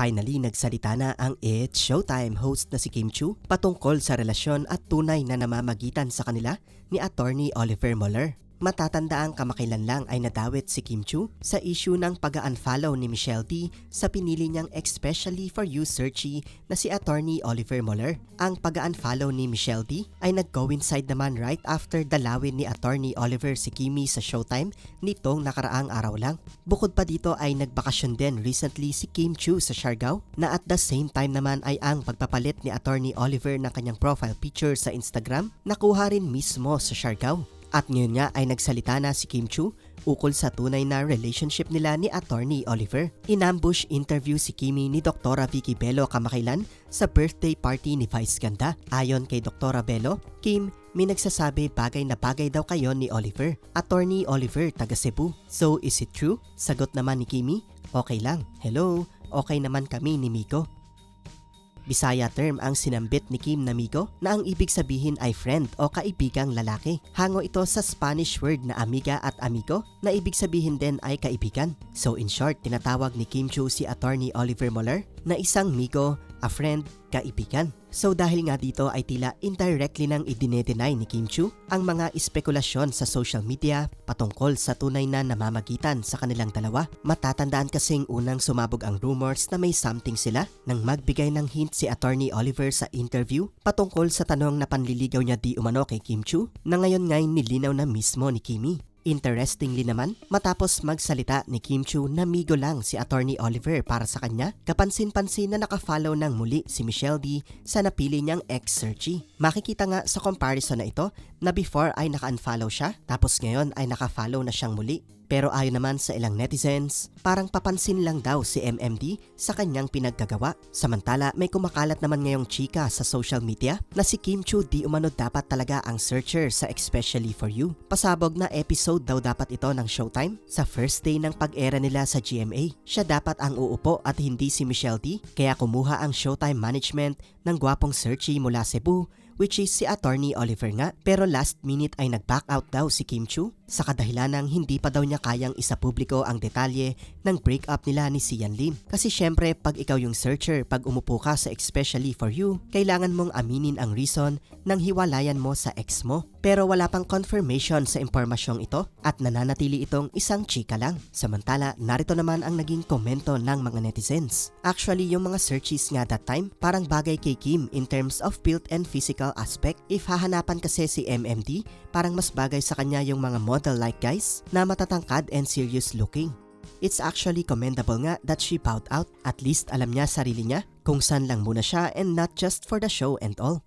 Finally, nagsalita na ang It's Showtime host na si Kim Chu patungkol sa relasyon at tunay na namamagitan sa kanila ni attorney Oliver Mueller. Matatandaang kamakailan lang ay nadawit si Kim Chu sa issue ng pag-unfollow ni Michelle D sa pinili niyang especially for you searchy na si attorney Oliver Mueller. Ang pag-unfollow ni Michelle D ay nag-coincide naman right after dalawin ni attorney Oliver si Kimi sa Showtime nitong nakaraang araw lang. Bukod pa dito ay nagbakasyon din recently si Kim Chu sa Siargao na at the same time naman ay ang pagpapalit ni attorney Oliver ng kanyang profile picture sa Instagram nakuha rin mismo sa Siargao. At ngayon nga ay nagsalita na si Kim Chu ukol sa tunay na relationship nila ni attorney Oliver. Inambush interview si Kimi ni Dr. Vicky Bello kamakailan sa birthday party ni Vice Ganda. Ayon kay Dr. Bello, Kim, may nagsasabi bagay na bagay daw kayo ni Oliver. Attorney Oliver, taga Cebu. So is it true? Sagot naman ni Kimi, okay lang. Hello, okay naman kami ni Miko. Bisaya term ang sinambit ni Kim Namigo na ang ibig sabihin ay friend o kaibigang lalaki. Hango ito sa Spanish word na amiga at amigo na ibig sabihin din ay kaibigan. So in short, tinatawag ni Kim Chu si attorney Oliver Mueller na isang migo, a friend, kaibigan. So dahil nga dito ay tila indirectly nang idinedeny ni Kim Chu ang mga espekulasyon sa social media patungkol sa tunay na namamagitan sa kanilang dalawa. Matatandaan kasing unang sumabog ang rumors na may something sila nang magbigay ng hint si attorney Oliver sa interview patungkol sa tanong na panliligaw niya di umano kay Kim Chu na ngayon ngay nilinaw na mismo ni Kimi. Interestingly naman, matapos magsalita ni Kim Chu na migo lang si attorney Oliver para sa kanya, kapansin-pansin na nakafollow ng muli si Michelle D sa napili niyang ex-searchy. Makikita nga sa comparison na ito na before ay naka-unfollow siya, tapos ngayon ay naka-follow na siyang muli. Pero ayon naman sa ilang netizens, parang papansin lang daw si MMD sa kanyang pinaggagawa. Samantala, may kumakalat naman ngayong chika sa social media na si Kim Chu di umano dapat talaga ang searcher sa Especially For You. Pasabog na episode daw dapat ito ng Showtime sa first day ng pag-era nila sa GMA. Siya dapat ang uupo at hindi si Michelle D, kaya kumuha ang Showtime management ng gwapong searchy mula Cebu which is si attorney Oliver nga. Pero last minute ay nag-back out daw si Kim Chu sa kadahilanang hindi pa daw niya kayang isapubliko ang detalye ng breakup nila ni Sian Lim. Kasi syempre pag ikaw yung searcher, pag umupo ka sa especially for you, kailangan mong aminin ang reason ng hiwalayan mo sa ex mo. Pero wala pang confirmation sa impormasyong ito at nananatili itong isang chika lang. Samantala, narito naman ang naging komento ng mga netizens. Actually, yung mga searches nga that time, parang bagay kay Kim in terms of build and physical aspect. If hahanapan kasi si MMD, parang mas bagay sa kanya yung mga model-like guys na matatangkad and serious looking. It's actually commendable nga that she bowed out. At least alam niya sarili niya kung saan lang muna siya and not just for the show and all.